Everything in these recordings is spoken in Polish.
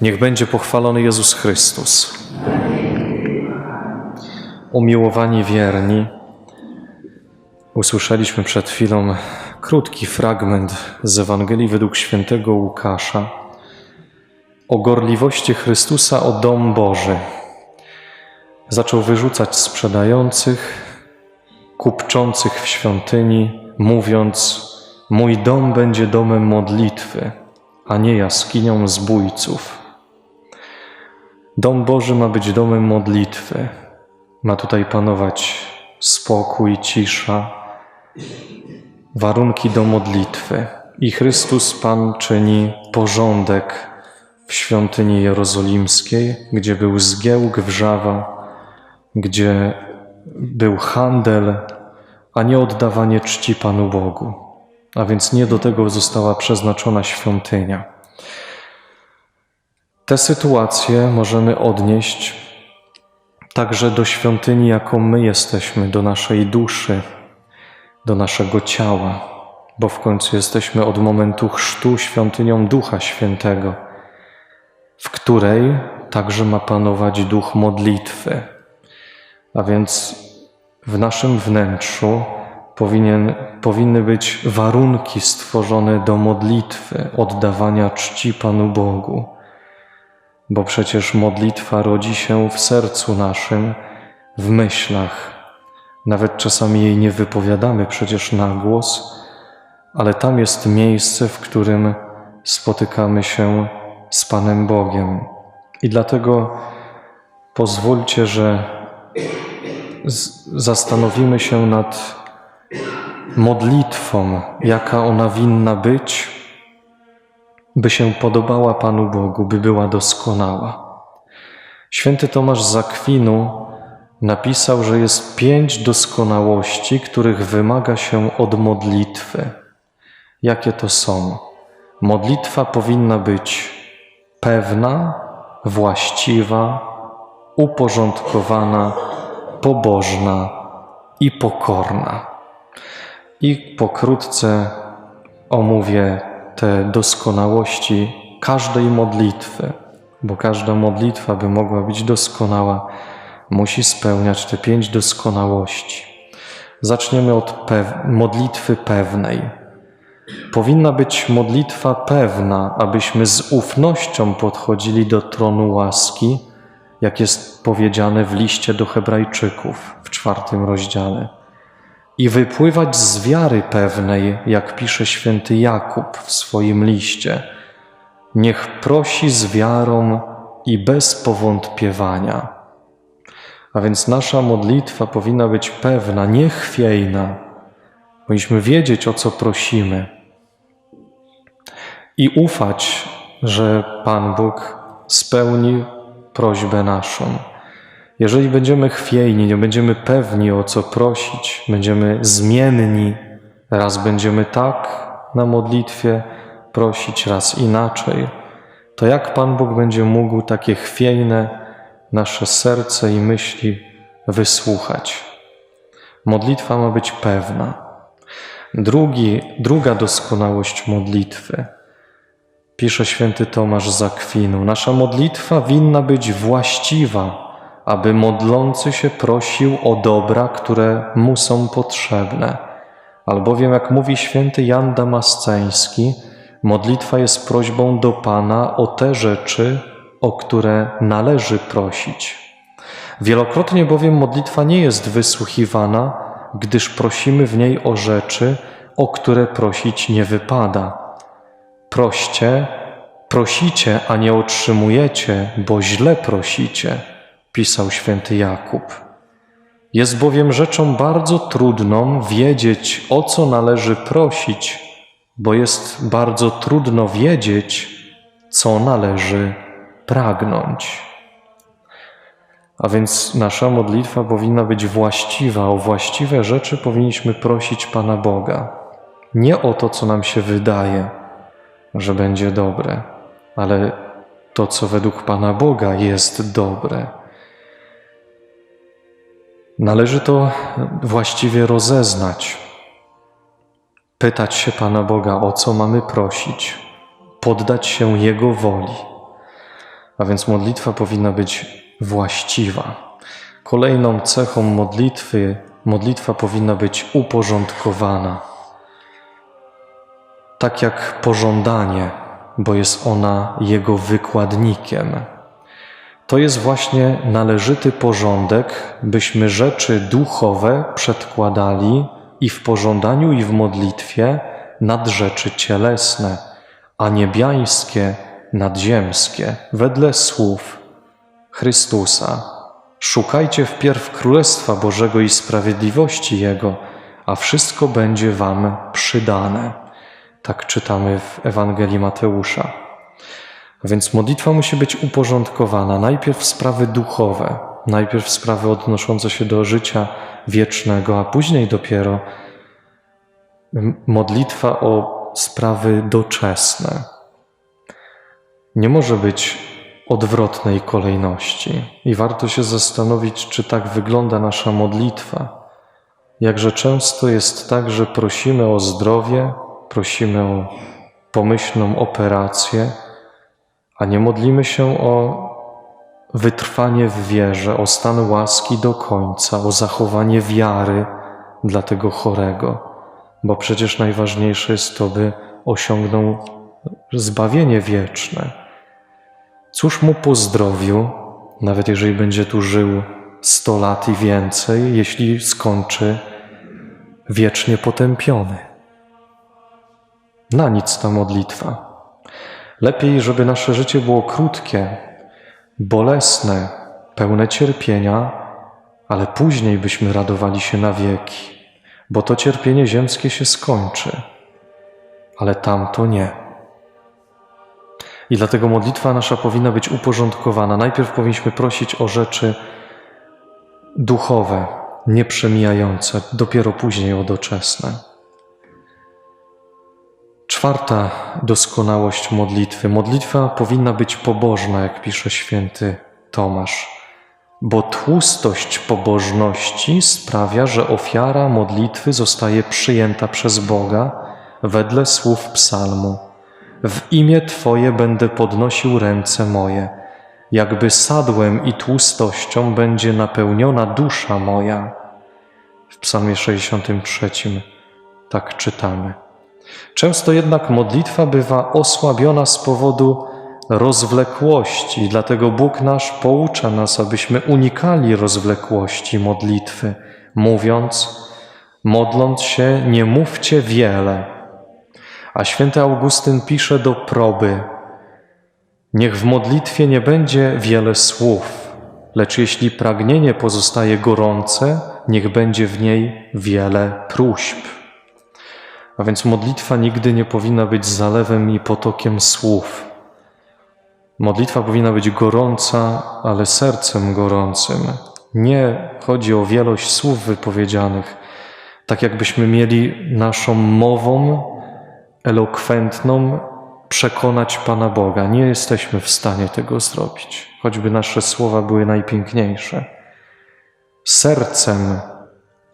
Niech będzie pochwalony Jezus Chrystus. Umiłowani wierni, usłyszeliśmy przed chwilą krótki fragment z Ewangelii według świętego Łukasza o gorliwości Chrystusa o dom Boży. Zaczął wyrzucać sprzedających, kupczących w świątyni, mówiąc: Mój dom będzie domem modlitwy, a nie jaskinią zbójców. Dom Boży ma być domem modlitwy. Ma tutaj panować spokój, cisza, warunki do modlitwy. I Chrystus Pan czyni porządek w świątyni jerozolimskiej, gdzie był zgiełk wrzawa, gdzie był handel, a nie oddawanie czci Panu Bogu. A więc nie do tego została przeznaczona świątynia. Te sytuacje możemy odnieść także do świątyni, jaką my jesteśmy, do naszej duszy, do naszego ciała, bo w końcu jesteśmy od momentu chrztu świątynią Ducha Świętego, w której także ma panować duch modlitwy. A więc w naszym wnętrzu powinien, powinny być warunki stworzone do modlitwy, oddawania czci Panu Bogu bo przecież modlitwa rodzi się w sercu naszym, w myślach. Nawet czasami jej nie wypowiadamy przecież na głos, ale tam jest miejsce, w którym spotykamy się z Panem Bogiem. I dlatego pozwólcie, że zastanowimy się nad modlitwą, jaka ona winna być by się podobała Panu Bogu, by była doskonała. Święty Tomasz z Akwinu napisał, że jest pięć doskonałości, których wymaga się od modlitwy. Jakie to są? Modlitwa powinna być pewna, właściwa, uporządkowana, pobożna i pokorna. I pokrótce omówię te doskonałości każdej modlitwy, bo każda modlitwa, by mogła być doskonała, musi spełniać te pięć doskonałości. Zaczniemy od pew- modlitwy pewnej. Powinna być modlitwa pewna, abyśmy z ufnością podchodzili do tronu łaski, jak jest powiedziane w liście do Hebrajczyków w czwartym rozdziale i wypływać z wiary pewnej, jak pisze święty Jakub w swoim liście. Niech prosi z wiarą i bez powątpiewania. A więc nasza modlitwa powinna być pewna, niechwiejna. Powinniśmy wiedzieć, o co prosimy i ufać, że Pan Bóg spełni prośbę naszą. Jeżeli będziemy chwiejni, nie będziemy pewni o co prosić, będziemy zmienni, raz będziemy tak na modlitwie prosić, raz inaczej, to jak Pan Bóg będzie mógł takie chwiejne nasze serce i myśli wysłuchać? Modlitwa ma być pewna. Drugi, druga doskonałość modlitwy. Pisze święty Tomasz z Akwinu. Nasza modlitwa winna być właściwa, aby modlący się prosił o dobra, które mu są potrzebne. Albowiem, jak mówi święty Jan Damasceński, modlitwa jest prośbą do Pana o te rzeczy, o które należy prosić. Wielokrotnie bowiem modlitwa nie jest wysłuchiwana, gdyż prosimy w niej o rzeczy, o które prosić nie wypada. Proście, prosicie, a nie otrzymujecie, bo źle prosicie pisał święty Jakub. Jest bowiem rzeczą bardzo trudną wiedzieć, o co należy prosić, bo jest bardzo trudno wiedzieć, co należy pragnąć. A więc nasza modlitwa powinna być właściwa. O właściwe rzeczy powinniśmy prosić Pana Boga. Nie o to, co nam się wydaje, że będzie dobre, ale to, co według Pana Boga jest dobre. Należy to właściwie rozeznać, pytać się Pana Boga, o co mamy prosić, poddać się Jego woli. A więc modlitwa powinna być właściwa. Kolejną cechą modlitwy, modlitwa powinna być uporządkowana. Tak jak pożądanie, bo jest ona Jego wykładnikiem. To jest właśnie należyty porządek, byśmy rzeczy duchowe przedkładali i w pożądaniu, i w modlitwie nad rzeczy cielesne, a niebiańskie nadziemskie, wedle słów Chrystusa. Szukajcie wpierw Królestwa Bożego i sprawiedliwości Jego, a wszystko będzie Wam przydane. Tak czytamy w Ewangelii Mateusza. A więc modlitwa musi być uporządkowana. Najpierw sprawy duchowe, najpierw sprawy odnoszące się do życia wiecznego, a później dopiero modlitwa o sprawy doczesne. Nie może być odwrotnej kolejności i warto się zastanowić, czy tak wygląda nasza modlitwa. Jakże często jest tak, że prosimy o zdrowie, prosimy o pomyślną operację, a nie modlimy się o wytrwanie w wierze, o stan łaski do końca, o zachowanie wiary dla tego chorego, bo przecież najważniejsze jest to, by osiągnął zbawienie wieczne. Cóż mu po zdrowiu, nawet jeżeli będzie tu żył sto lat i więcej, jeśli skończy wiecznie potępiony? Na nic ta modlitwa. Lepiej, żeby nasze życie było krótkie, bolesne, pełne cierpienia, ale później byśmy radowali się na wieki, bo to cierpienie ziemskie się skończy, ale tamto nie. I dlatego modlitwa nasza powinna być uporządkowana. Najpierw powinniśmy prosić o rzeczy duchowe, nieprzemijające, dopiero później o doczesne. Czwarta doskonałość modlitwy. Modlitwa powinna być pobożna, jak pisze święty Tomasz, bo tłustość pobożności sprawia, że ofiara modlitwy zostaje przyjęta przez Boga wedle słów psalmu. W imię Twoje będę podnosił ręce moje, jakby sadłem i tłustością będzie napełniona dusza moja. W Psalmie 63 tak czytamy. Często jednak modlitwa bywa osłabiona z powodu rozwlekłości, dlatego Bóg nasz poucza nas, abyśmy unikali rozwlekłości modlitwy, mówiąc: Modląc się, nie mówcie wiele. A święty Augustyn pisze do proby: Niech w modlitwie nie będzie wiele słów, lecz jeśli pragnienie pozostaje gorące, niech będzie w niej wiele próśb. A więc modlitwa nigdy nie powinna być zalewem i potokiem słów. Modlitwa powinna być gorąca, ale sercem gorącym. Nie chodzi o wielość słów wypowiedzianych, tak jakbyśmy mieli naszą mową elokwentną przekonać Pana Boga. Nie jesteśmy w stanie tego zrobić, choćby nasze słowa były najpiękniejsze. Sercem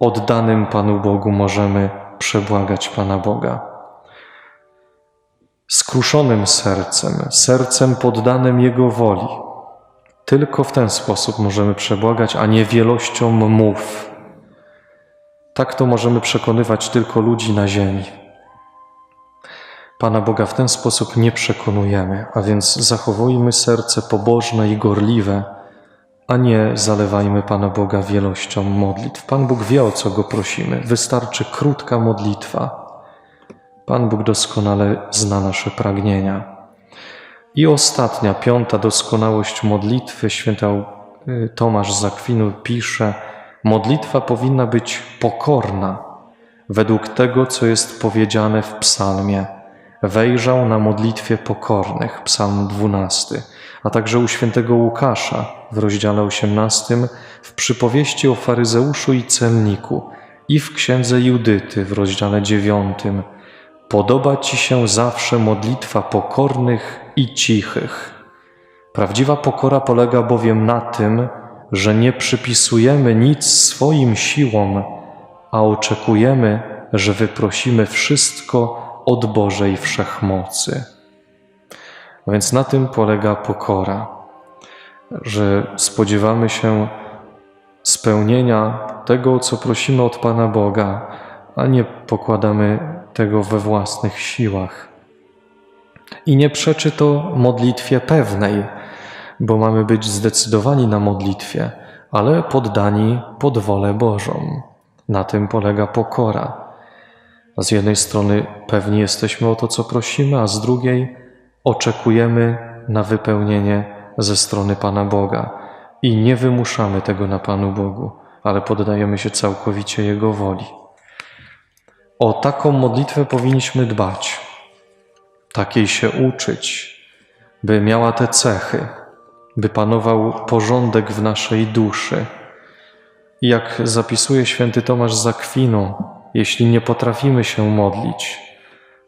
oddanym Panu Bogu możemy przebłagać Pana Boga. Skruszonym sercem, sercem poddanym Jego woli. Tylko w ten sposób możemy przebłagać, a nie wielością mów. Tak to możemy przekonywać tylko ludzi na ziemi. Pana Boga w ten sposób nie przekonujemy, a więc zachowujmy serce pobożne i gorliwe, a nie zalewajmy Pana Boga wielością modlitw. Pan Bóg wie, o co go prosimy. Wystarczy krótka modlitwa. Pan Bóg doskonale zna nasze pragnienia. I ostatnia, piąta doskonałość modlitwy, święty Tomasz z pisze, modlitwa powinna być pokorna, według tego, co jest powiedziane w psalmie. Wejrzał na modlitwie pokornych, psalm 12 a także u świętego Łukasza w rozdziale 18, w przypowieści o faryzeuszu i celniku i w księdze Judyty w rozdziale 9. Podoba Ci się zawsze modlitwa pokornych i cichych. Prawdziwa pokora polega bowiem na tym, że nie przypisujemy nic swoim siłom, a oczekujemy, że wyprosimy wszystko od Bożej wszechmocy. Więc na tym polega pokora, że spodziewamy się spełnienia tego, co prosimy od Pana Boga, a nie pokładamy tego we własnych siłach. I nie przeczy to modlitwie pewnej, bo mamy być zdecydowani na modlitwie, ale poddani pod wolę Bożą. Na tym polega pokora. Z jednej strony pewni jesteśmy o to, co prosimy, a z drugiej oczekujemy na wypełnienie ze strony Pana Boga i nie wymuszamy tego na Panu Bogu, ale poddajemy się całkowicie Jego woli. O taką modlitwę powinniśmy dbać, takiej się uczyć, by miała te cechy, by panował porządek w naszej duszy. Jak zapisuje święty Tomasz z Akwinu, jeśli nie potrafimy się modlić,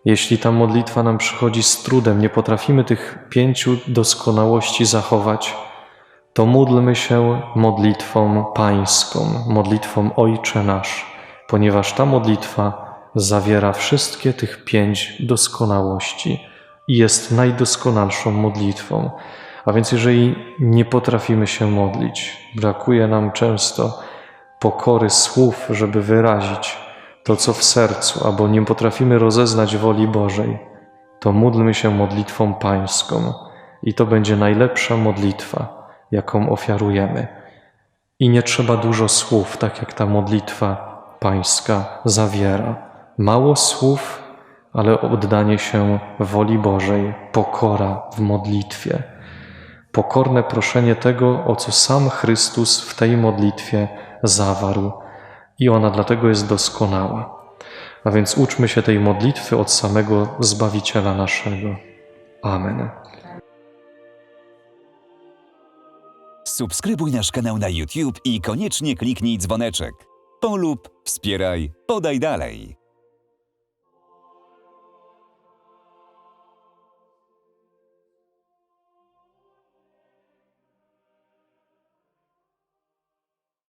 jeśli ta modlitwa nam przychodzi z trudem, nie potrafimy tych pięciu doskonałości zachować, to módlmy się modlitwą pańską, modlitwą Ojcze Nasz, ponieważ ta modlitwa zawiera wszystkie tych pięć doskonałości i jest najdoskonalszą modlitwą. A więc jeżeli nie potrafimy się modlić, brakuje nam często pokory słów, żeby wyrazić to, co w sercu, albo nie potrafimy rozeznać woli Bożej, to módlmy się modlitwą pańską i to będzie najlepsza modlitwa, jaką ofiarujemy. I nie trzeba dużo słów, tak jak ta modlitwa pańska zawiera. Mało słów, ale oddanie się woli Bożej, pokora w modlitwie. Pokorne proszenie tego, o co sam Chrystus w tej modlitwie zawarł, i ona dlatego jest doskonała. A więc uczmy się tej modlitwy od samego Zbawiciela naszego. Amen. Subskrybuj nasz kanał na YouTube i koniecznie kliknij dzwoneczek. Polub, wspieraj, podaj dalej.